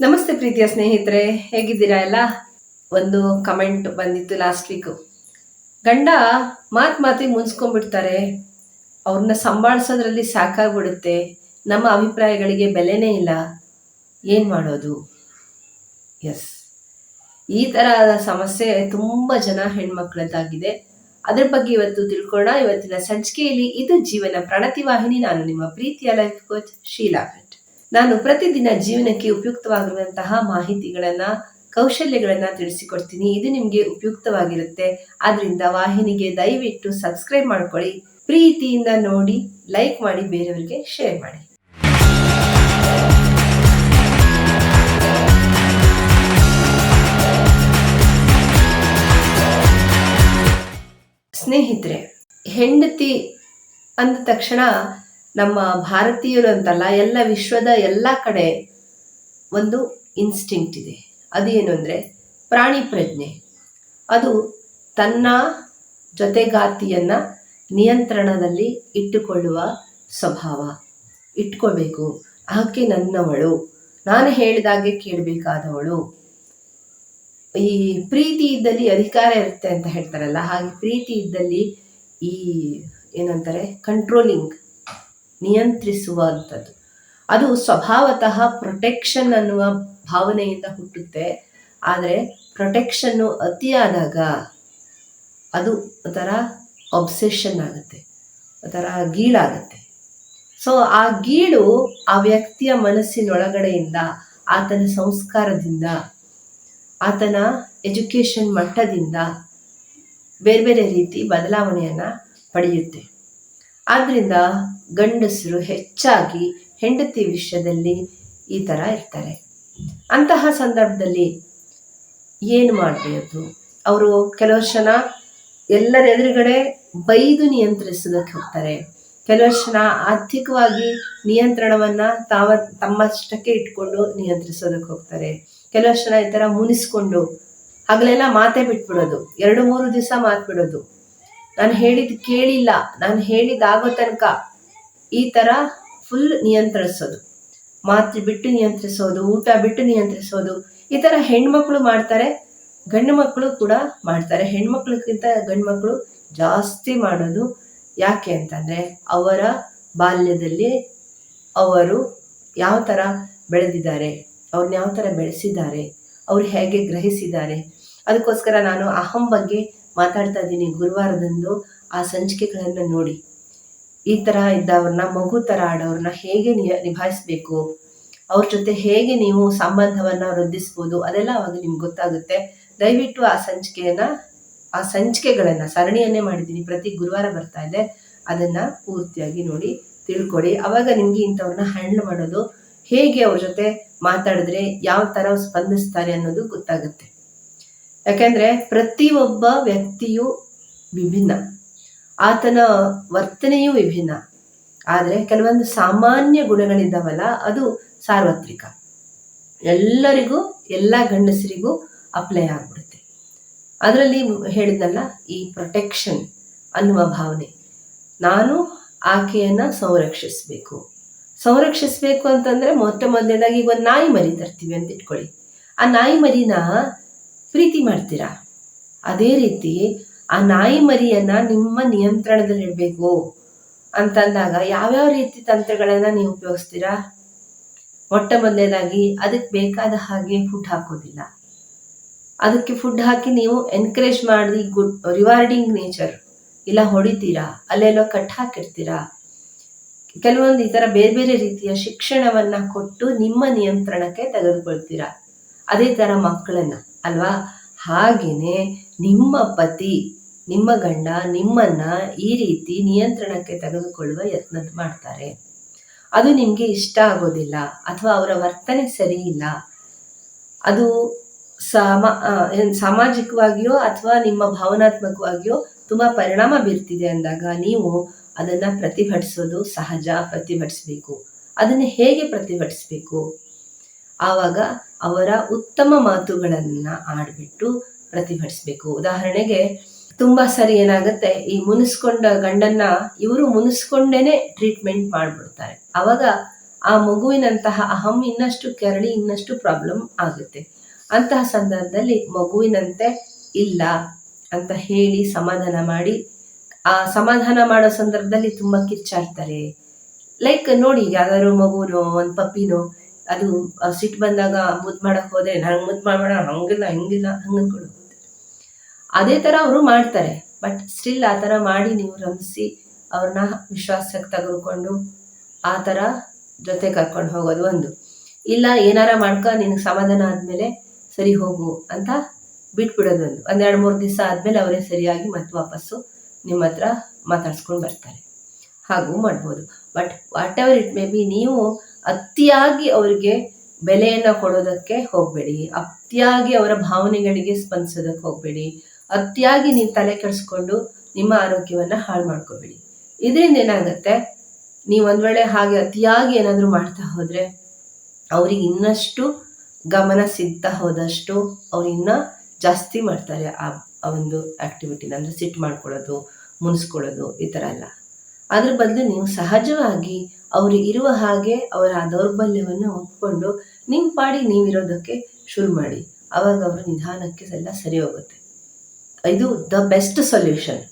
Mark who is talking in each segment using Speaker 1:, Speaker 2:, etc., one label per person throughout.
Speaker 1: ನಮಸ್ತೆ ಪ್ರೀತಿಯ ಸ್ನೇಹಿತರೆ, ಹೇಗಿದ್ದೀರಾ ಎಲ್ಲ? ಒಂದು ಕಮೆಂಟ್ ಬಂದಿತ್ತು ಲಾಸ್ಟ್ ವೀಕು ಗಂಡ ಮಾತು ಮಾತಿಗೆ ಮುನ್ಸ್ಕೊಂಡ್ಬಿಡ್ತಾರೆ. ಅವ್ರನ್ನ ಸಂಭಾಳಿಸೋದ್ರಲ್ಲಿ ಸಾಕಾಗ್ಬಿಡುತ್ತೆ. ನಮ್ಮ ಅಭಿಪ್ರಾಯಗಳಿಗೆ ಬೆಲೆನೇ ಇಲ್ಲ. ಏನು ಮಾಡೋದು? ಎಸ್ ಈ ಥರದ ಸಮಸ್ಯೆ ತುಂಬ ಜನ ಹೆಣ್ಮಕ್ಳದ್ದಾಗಿದೆ. ಅದ್ರ ಬಗ್ಗೆ ಇವತ್ತು ತಿಳ್ಕೊಳ್ಳೋಣ. ಇವತ್ತಿನ ಸಂಚಿಕೆಯಲ್ಲಿ ಇದು ಜೀವನ ಪ್ರಣತಿ ವಾಹಿನಿ. ನಾನು ನಿಮ್ಮ ಪ್ರೀತಿಯ ಲೈಫ್ ಕೋಚ್ ಶೀಲಾ. ನಾನು ಪ್ರತಿದಿನ ಜೀವನಕ್ಕೆ ಉಪಯುಕ್ತವಾಗಿರುವಂತಹ ಮಾಹಿತಿಗಳನ್ನ, ಕೌಶಲ್ಯಗಳನ್ನ ತಿಳಿಸಿಕೊಡ್ತೀನಿ. ಇದು ನಿಮಗೆ ಉಪಯುಕ್ತವಾಗಿರುತ್ತೆ. ಆದ್ರಿಂದ ವಾಹಿನಿಗೆ ದಯವಿಟ್ಟು ಸಬ್ಸ್ಕ್ರೈಬ್ ಮಾಡ್ಕೊಳ್ಳಿ. ಪ್ರೀತಿಯಿಂದ ನೋಡಿ, ಲೈಕ್ ಮಾಡಿ, ಬೇರೆಯವರಿಗೆ ಶೇರ್ ಮಾಡಿ. ಸ್ನೇಹಿತರೆ, ಹೆಂಡತಿ ಅಂದ ತಕ್ಷಣ ನಮ್ಮ ಭಾರತೀಯರು ಅಂತಲ್ಲ, ಎಲ್ಲ ವಿಶ್ವದ ಎಲ್ಲ ಕಡೆ ಒಂದು ಇನ್ಸ್ಟಿಂಕ್ಟ್ ಇದೆ. ಅದೇನು ಅಂದರೆ ಪ್ರಾಣಿ ಪ್ರಜ್ಞೆ. ಅದು ತನ್ನ ಜೊತೆಗಾತಿಯನ್ನು ನಿಯಂತ್ರಣದಲ್ಲಿ ಇಟ್ಟುಕೊಳ್ಳುವ ಸ್ವಭಾವ. ಇಟ್ಕೋಬೇಕು ಆಕೆ ನನ್ನವಳು. ನಾನು ಹೇಳಿದಾಗೆ ಕೇಳಬೇಕಾದವಳು. ಈ ಪ್ರೀತಿ ಇದ್ದಲ್ಲಿ ಅಧಿಕಾರ ಇರುತ್ತೆ ಅಂತ ಹೇಳ್ತಾರಲ್ಲ, ಹಾಗೆ ಪ್ರೀತಿ ಇದ್ದಲ್ಲಿ ಈ ಏನಂತಾರೆ ಕಂಟ್ರೋಲಿಂಗ್ ನಿಯಂತ್ರಿಸುವಂಥದ್ದು. ಅದು ಸ್ವಭಾವತಃ ಪ್ರೊಟೆಕ್ಷನ್ ಅನ್ನುವ ಭಾವನೆಯಿಂದ ಹುಟ್ಟುತ್ತೆ. ಆದರೆ ಪ್ರೊಟೆಕ್ಷನ್ನು ಅತಿಯಾದಾಗ ಅದು ಒಂಥರ ಒಬ್ಸೆಷನ್ ಆಗುತ್ತೆ. ಒಂಥರ ಗೀಳಾಗುತ್ತೆ. ಸೊ ಆ ಗೀಳು ಆ ವ್ಯಕ್ತಿಯ ಮನಸ್ಸಿನೊಳಗಡೆಯಿಂದ, ಆತನ ಸಂಸ್ಕಾರದಿಂದ, ಆತನ ಎಜುಕೇಷನ್ ಮಟ್ಟದಿಂದ ಬೇರೆ ಬೇರೆ ರೀತಿ ಬದಲಾವಣೆಯನ್ನು ಪಡೆಯುತ್ತೆ. ಆದ್ದರಿಂದ ಗಂಡಸರು ಹೆಚ್ಚಾಗಿ ಹೆಂಡತಿ ವಿಷಯದಲ್ಲಿ ಈ ಥರ ಇರ್ತಾರೆ. ಅಂತಹ ಸಂದರ್ಭದಲ್ಲಿ ಏನು ಮಾಡಬೇಕು? ಅವರು ಕೆಲವು ಜನ ಎಲ್ಲರ ಎದುರುಗಡೆ ಬೈದು ನಿಯಂತ್ರಿಸೋದಕ್ಕೆ ಹೋಗ್ತಾರೆ. ಕೆಲವು ಜನ ಆರ್ಥಿಕವಾಗಿ ನಿಯಂತ್ರಣವನ್ನ ತಾವ ತಮ್ಮಷ್ಟಕ್ಕೆ ಇಟ್ಕೊಂಡು ನಿಯಂತ್ರಿಸೋದಕ್ಕೆ ಹೋಗ್ತಾರೆ. ಕೆಲವು ಜನ ಈ ಥರ ಮುನಿಸ್ಕೊಂಡು ಹಗಲೆಲ್ಲ ಮಾತೇ ಬಿಟ್ಬಿಡೋದು. ಎರಡು ಮೂರು ದಿವಸ ಮಾತು ಬಿಡೋದು ನಾನು ಹೇಳಿದ್ ಕೇಳಿಲ್ಲ. ನಾನು ಹೇಳಿದಾಗೋ ತನಕ ಈ ಥರ ಫುಲ್ ನಿಯಂತ್ರಿಸೋದು. ಮಾತು ಬಿಟ್ಟು ನಿಯಂತ್ರಿಸೋದು, ಊಟ ಬಿಟ್ಟು ನಿಯಂತ್ರಿಸೋದು. ಈ ಥರ ಹೆಣ್ಮಕ್ಳು ಮಾಡ್ತಾರೆ ಗಂಡು ಮಕ್ಕಳು ಕೂಡ ಮಾಡ್ತಾರೆ. ಹೆಣ್ಮಕ್ಳಿಗಿಂತ ಗಂಡು ಮಕ್ಕಳು ಜಾಸ್ತಿ ಮಾಡೋದು ಯಾಕೆ ಅಂತಂದರೆ ಅವರ ಬಾಲ್ಯದಲ್ಲಿ ಅವರು ಯಾವ ಥರ ಬೆಳೆದಿದ್ದಾರೆ ಅವ್ರನ್ನ ಯಾವ ಥರ ಬೆಳೆಸಿದ್ದಾರೆ, ಅವ್ರು ಹೇಗೆ ಗ್ರಹಿಸಿದ್ದಾರೆ. ಅದಕ್ಕೋಸ್ಕರ ನಾನು ಅಹಂ ಬಗ್ಗೆ ಮಾತಾಡ್ತಾ ಇದ್ದೀನಿ ಗುರುವಾರದಂದು ಆ ಸಂಚಿಕೆಗಳನ್ನು ನೋಡಿ. ಈ ತರ ಇದ್ದವ್ರನ್ನ, ಮಗು ತರ ಆಡೋರ್ನ ಹೇಗೆ ನಿಭಾಯಿಸ್ಬೇಕು? ಅವ್ರ ಜೊತೆ ಹೇಗೆ ನೀವು ಸಂಬಂಧವನ್ನ ವೃದ್ಧಿಸ್ಬೋದು? ಅದೆಲ್ಲ ಅವಾಗ ನಿಮ್ಗೆ ಗೊತ್ತಾಗುತ್ತೆ. ದಯವಿಟ್ಟು ಆ ಸಂಚಿಕೆಯನ್ನ, ಆ ಸಂಚಿಕೆಗಳನ್ನ, ಸರಣಿಯನ್ನೇ ಮಾಡಿದ್ದೀನಿ. ಪ್ರತಿ ಗುರುವಾರ ಬರ್ತಾ ಇದೆ. ಅದನ್ನ ಪೂರ್ತಿಯಾಗಿ ನೋಡಿ ತಿಳ್ಕೊಡಿ ಅವಾಗ ನಿಮ್ಗೆ ಇಂಥವ್ರನ್ನ ಹ್ಯಾಂಡಲ್ ಮಾಡೋದು, ಹೇಗೆ ಅವ್ರ ಜೊತೆ ಮಾತಾಡಿದ್ರೆ ಯಾವ ತರ ಸ್ಪಂದಿಸ್ತಾರೆ ಅನ್ನೋದು ಗೊತ್ತಾಗುತ್ತೆ. ಯಾಕೆಂದರೆ ಪ್ರತಿಯೊಬ್ಬ ವ್ಯಕ್ತಿಯು ವಿಭಿನ್ನ. ಆತನ ವರ್ತನೆಯೂ ವಿಭಿನ್ನ. ಆದರೆ ಕೆಲವೊಂದು ಸಾಮಾನ್ಯ ಗುಣಗಳಿದ್ದಾವಲ್ಲ, ಅದು ಸಾರ್ವತ್ರಿಕ. ಎಲ್ಲರಿಗೂ, ಎಲ್ಲ ಗಂಡಸರಿಗೂ ಅಪ್ಲೈ ಆಗ್ಬಿಡುತ್ತೆ. ಅದರಲ್ಲಿ ಹೇಳಿದ್ನಲ್ಲ, ಈ ಪ್ರೊಟೆಕ್ಷನ್ ಅನ್ನುವ ಭಾವನೆ. ನಾನು ಆಕೆಯನ್ನು ಸಂರಕ್ಷಿಸಬೇಕು. ಸಂರಕ್ಷಿಸಬೇಕು ಅಂತಂದರೆ ಮೊಟ್ಟ ಮೊದಲನೇದಾಗಿ ಒಂದು ನಾಯಿ ಮರಿ ತರ್ತೀವಿ ಅಂತ ಇಟ್ಕೊಳ್ಳಿ. ಆ ನಾಯಿ ಮರಿನ ಪ್ರೀತಿ ಮಾಡ್ತೀರಾ? ಅದೇ ರೀತಿ ಆ ನಾಯಿ ಮರಿಯನ್ನ ನಿಮ್ಮ ನಿಯಂತ್ರಣದಲ್ಲಿ ಇಡಬೇಕು ಅಂತಂದಾಗ ಯಾವ್ಯಾವ ರೀತಿ ತಂತ್ರಗಳನ್ನು ನೀವು ಉಪಯೋಗಿಸ್ತೀರಾ? ಮೊಟ್ಟ ಮೊದಲನೇದಾಗಿ ಅದಕ್ಕೆ ಬೇಕಾದ ಹಾಗೆ ಫುಡ್ ಹಾಕೋದಿಲ್ಲ. ಅದಕ್ಕೆ ಫುಡ್ ಹಾಕಿ ನೀವು ಎನ್ಕರೇಜ್ ಮಾಡಿ ಗುಡ್ ರಿವಾರ್ಡಿಂಗ್ ನೇಚರ್ ಇಲ್ಲ ಹೊಡಿತೀರಾ? ಅಲ್ಲೆಲ್ಲೋ ಕಟ್ ಹಾಕಿರ್ತೀರಾ? ಕೆಲವೊಂದು ಈ ಥರ ಬೇರೆ ಬೇರೆ ರೀತಿಯ ಶಿಕ್ಷಣವನ್ನ ಕೊಟ್ಟು ನಿಮ್ಮ ನಿಯಂತ್ರಣಕ್ಕೆ ತೆಗೆದುಕೊಳ್ತೀರಾ? ಅದೇ ಥರ ಮಕ್ಕಳನ್ನ, ಅಲ್ವಾ? ಹಾಗೆಯೇ ನಿಮ್ಮ ಪತಿ ನಿಮ್ಮ ಗಂಡ ನಿಮ್ಮನ್ನ ಈ ರೀತಿ ನಿಯಂತ್ರಣಕ್ಕೆ ತೆಗೆದುಕೊಳ್ಳುವ ಯತ್ನ ಮಾಡ್ತಾರೆ. ಅದು ನಿಮಗೆ ಇಷ್ಟ ಆಗೋದಿಲ್ಲ ಅಥವಾ ಅವರ ವರ್ತನೆ ಸರಿ ಇಲ್ಲ. ಅದು ಸಾಮಾ ಸಾಮಾಜಿಕವಾಗಿಯೋ ಅಥವಾ ನಿಮ್ಮ ಭಾವನಾತ್ಮಕವಾಗಿಯೋ ತುಂಬ ಪರಿಣಾಮ ಬೀರ್ತಿದೆ ಅಂದಾಗ ನೀವು ಅದನ್ನ ಪ್ರತಿಭಟಿಸೋದು ಸಹಜ ಪ್ರತಿಭಟಿಸಬೇಕು. ಅದನ್ನ ಹೇಗೆ ಪ್ರತಿಭಟಿಸಬೇಕು? ಆವಾಗ ಅವರ ಉತ್ತಮ ಮಾತುಗಳನ್ನು ಆಡ್ಬಿಟ್ಟು ಪ್ರತಿಭಟಿಸಬೇಕು. ಉದಾಹರಣೆಗೆ ತುಂಬ ಸರಿ ಏನಾಗುತ್ತೆ, ಈ ಮುನಿಸ್ಕೊಂಡ ಗಂಡನ್ನ ಇವರು ಮುನಿಸ್ಕೊಂಡೇನೆ ಟ್ರೀಟ್ಮೆಂಟ್ ಮಾಡ್ಬಿಡ್ತಾರೆ. ಅವಾಗ ಆ ಮಗುವಿನಂತಹ ಅಹಂ ಇನ್ನಷ್ಟು ಕೆರಳಿ, ಇನ್ನಷ್ಟು ಪ್ರಾಬ್ಲಮ್ ಆಗುತ್ತೆ. ಅಂತಹ ಸಂದರ್ಭದಲ್ಲಿ ಮಗುವಿನಂತೆ ಇಲ್ಲ ಅಂತ ಹೇಳಿ ಸಮಾಧಾನ ಮಾಡಿ, ಆ ಸಮಾಧಾನ ಮಾಡೋ ಸಂದರ್ಭದಲ್ಲಿ ತುಂಬ ಕಿಚ್ಚಾಡ್ತಾರೆ ಲೈಕ್ ನೋಡಿ ಯಾವ್ದಾದ್ರು ಮಗುನೋ, ಒಂದು ಪಪ್ಪಿನೋ ಅದು ಸಿಟ್ಟು ಬಂದಾಗ ಮುದ್ದು ಮಾಡಕ್ ಹೋದ್ರೆ, ನಂಗೆ ಮುದ್ದು ಮಾಡಬೇಡ, ಹಂಗಿಲ್ಲ ಹಂಗಿಲ್ಲ, ಹಂಗೆ ಅನ್ಕೊಂಡು ಅದೇ ಥರ ಅವರು ಮಾಡ್ತಾರೆ. ಬಟ್ ಸ್ಟಿಲ್ ಆ ಥರ ಮಾಡಿ ನೀವು ರಮಿಸಿ ಅವ್ರನ್ನ ವಿಶ್ವಾಸಕ್ಕೆ ತಗೊಂಡು ಆ ಥರ ಜೊತೆ ಕರ್ಕೊಂಡು ಹೋಗೋದು ಒಂದು. ಇಲ್ಲ ಏನಾರ ಮಾಡ್ಕೊ, ನಿನಗೆ ಸಮಾಧಾನ ಆದಮೇಲೆ ಸರಿ ಹೋಗು ಅಂತ ಬಿಟ್ಬಿಡೋದು ಒಂದು. ಒಂದೆರಡು ಮೂರು ದಿವಸ ಆದಮೇಲೆ ಅವರೇ ಸರಿಯಾಗಿ ಮತ್ತೆ ವಾಪಸ್ಸು ನಿಮ್ಮ ಹತ್ರ ಮಾತಾಡ್ಸ್ಕೊಂಡು ಬರ್ತಾರೆ. ಹಾಗೂ ಮಾಡ್ಬೋದು. But whatever it may be ನೀವು ಅತಿಯಾಗಿ ಅವರಿಗೆ ಬೆಲೆಯನ್ನು ಕೊಡೋದಕ್ಕೆ ಹೋಗಬೇಡಿ. ಅತಿಯಾಗಿ ಅವರ ಭಾವನೆಗಳಿಗೆ ಸ್ಪಂದಿಸೋದಕ್ಕೆ ಹೋಗಬೇಡಿ. ಅತಿಯಾಗಿ ನೀವು ತಲೆ ಕೆಡಿಸ್ಕೊಂಡು ನಿಮ್ಮ ಆರೋಗ್ಯವನ್ನು ಹಾಳು ಮಾಡ್ಕೋಬೇಡಿ. ಇದರಿಂದ ಏನಾಗುತ್ತೆ? ನೀವು ಒಂದು ವೇಳೆ ಹಾಗೆ ಅತಿಯಾಗಿ ಏನಾದರೂ ಮಾಡ್ತಾ ಹೋದರೆ ಅವ್ರಿಗೆ ಇನ್ನಷ್ಟು ಗಮನ ಸಿಗ್ತಾ ಹೋದಷ್ಟು ಅವ್ರು ಇನ್ನೂ ಜಾಸ್ತಿ ಮಾಡ್ತಾರೆ ಆ ಒಂದು ಆಕ್ಟಿವಿಟಿನ ಅಂದರೆ ಸಿಟ್ ಮಾಡ್ಕೊಳ್ಳೋದು, ಮುನಿಸ್ಕೊಳ್ಳೋದು ಈ ಥರ ಎಲ್ಲ. ಅದ್ರ ಬದಲು ನೀವು ಸಹಜವಾಗಿ ಅವರು ಇರುವ ಹಾಗೆ ಅವರ ದೌರ್ಬಲ್ಯವನ್ನು ಒಪ್ಕೊಂಡು ನಿಮ್ಮ ಪಾಡಿ ನೀವಿರೋದಕ್ಕೆ ಶುರು ಮಾಡಿ. ಅವಾಗ ಅವರು ನಿಧಾನಕ್ಕೆ ಎಲ್ಲ ಸರಿ ಹೋಗುತ್ತೆ. ಇದು ದ ಬೆಸ್ಟ್ ಸೊಲ್ಯೂಷನ್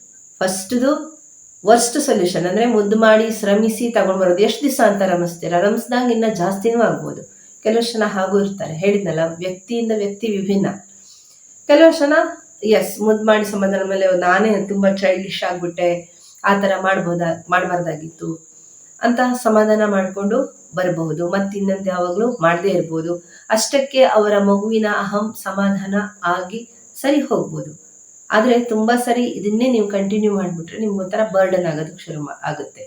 Speaker 1: ಫಸ್ಟ್ದು ವರ್ಸ್ಟ್ ಸೊಲ್ಯೂಷನ್ ಅಂದರೆ ಮುದ್ದು ಮಾಡಿ ಶ್ರಮಿಸಿ ತಗೊಂಡ್ಬರೋದು ಎಷ್ಟು ದಿವಸ ಅಂತ ರಮಿಸ್ತೀರಾ ರಮಿಸ್ದಂಗೆ ಇನ್ನೂ ಜಾಸ್ತಿನೂ ಆಗ್ಬೋದು. ಕೆಲವು ಜನ ಹಾಗೂ ಇರ್ತಾರೆ. ಹೇಳಿದ್ನಲ್ಲ, ವ್ಯಕ್ತಿಯಿಂದ ವ್ಯಕ್ತಿ ವಿಭಿನ್ನ. ಕೆಲವು ಜನ ಎಸ್ ಮುದ್ದು ಮಾಡಿ ಸಮಾಧಾನ ಮೇಲೆ ನಾನೇ ತುಂಬ ಚೈಲ್ಡಿಶ್ ಆಗಿಬಿಟ್ಟೆ, ಆ ಥರ ಮಾಡ್ಬೋದಾ, ಮಾಡಬಾರ್ದಾಗಿತ್ತು. ಅಂತ ಸಮಾಧಾನ ಮಾಡಿಕೊಂಡು ಬರಬಹುದು. ಮತ್ತು ಇನ್ನಂತೆ ಯಾವಾಗಲೂ ಮಾಡದೇ ಇರ್ಬೋದು. ಅಷ್ಟಕ್ಕೆ ಅವರ ಮಗುವಿನ ಅಹಂ, ಸಮಾಧಾನ ಆಗಿ ಸರಿ ಹೋಗ್ಬೋದು. ಆದರೆ ತುಂಬ ಸರಿ ಇದನ್ನೇ ನೀವು ಕಂಟಿನ್ಯೂ ಮಾಡಿಬಿಟ್ರೆ ನಿಮ್ಗೆ ಒಂಥರ ಬರ್ಡನ್ ಆಗೋದಕ್ಕೆ ಶುರು ಆಗುತ್ತೆ.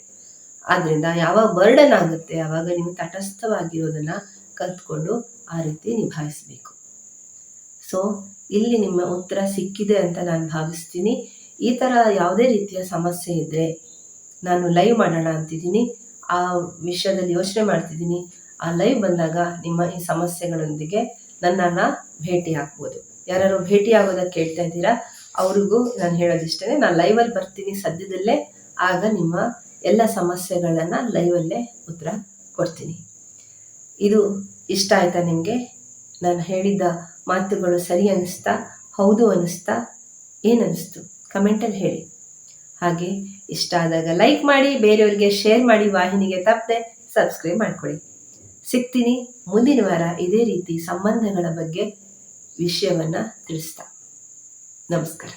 Speaker 1: ಆದ್ದರಿಂದ ಯಾವಾಗ ಬರ್ಡನ್ ಆಗುತ್ತೆ ಆವಾಗ ನೀವು ತಟಸ್ಥವಾಗಿರೋದನ್ನ ಕಲ್ತ್ಕೊಂಡು ಆ ರೀತಿ ನಿಭಾಯಿಸಬೇಕು. ಸೊ ಇಲ್ಲಿ ನಿಮ್ಮ ಉತ್ತರ ಸಿಕ್ಕಿದೆ ಅಂತ ನಾನು ಭಾವಿಸ್ತೀನಿ. ಈ ಥರ ಯಾವುದೇ ರೀತಿಯ ಸಮಸ್ಯೆ ಇದ್ದರೆ ನಾನು ಲೈವ್ ಮಾಡೋಣ ಅಂತಿದ್ದೀನಿ. ಆ ವಿಷಯದಲ್ಲಿ ಯೋಚನೆ ಮಾಡ್ತಿದ್ದೀನಿ. ಆ ಲೈವ್ ಬಂದಾಗ ನಿಮ್ಮ ಈ ಸಮಸ್ಯೆಗಳೊಂದಿಗೆ ನನ್ನನ್ನು ಭೇಟಿ ಹಾಕ್ಬೋದು ಯಾರು ಭೇಟಿ ಆಗೋದಕ್ಕೆ ಕೇಳ್ತಾ ಇದ್ದೀರಾ? ಅವ್ರಿಗೂ ನಾನು ಹೇಳೋದಿಷ್ಟೇ ನಾನು ಲೈವಲ್ಲಿ ಬರ್ತೀನಿ ಸದ್ಯದಲ್ಲೇ, ಆಗ ನಿಮ್ಮ ಎಲ್ಲ ಸಮಸ್ಯೆಗಳನ್ನು ಲೈವಲ್ಲೇ ಉತ್ತರ ಕೊಡ್ತೀನಿ. ಇದು ಇಷ್ಟ ಆಯ್ತಾ ನಿಮಗೆ? ನಾನು ಹೇಳಿದ್ದ ಮಾತುಗಳು ಸರಿ ಅನ್ನಿಸ್ತಾ ಹೌದು ಅನ್ನಿಸ್ತಾ ಏನಿಸ್ತು ಅನ್ನಿಸ್ತು ಕಮೆಂಟಲ್ಲಿ ಹೇಳಿ. ಹಾಗೆ ಇಷ್ಟ ಆದಾಗ ಲೈಕ್ ಮಾಡಿ, ಬೇರೆಯವರಿಗೆ ಶೇರ್ ಮಾಡಿ, ವಾಹಿನಿಗೆ ತಪ್ಪದೆ ಸಬ್ಸ್ಕ್ರೈಬ್ ಮಾಡ್ಕೊಳ್ಳಿ. ಸಿಗ್ತೀನಿ ಮುಂದಿನ ವಾರ ಇದೇ ರೀತಿ ಸಂಬಂಧಗಳ ಬಗ್ಗೆ ವಿಷಯವನ್ನು ತಿಳಿಸ್ತಾ. ನಮಸ್ಕಾರ.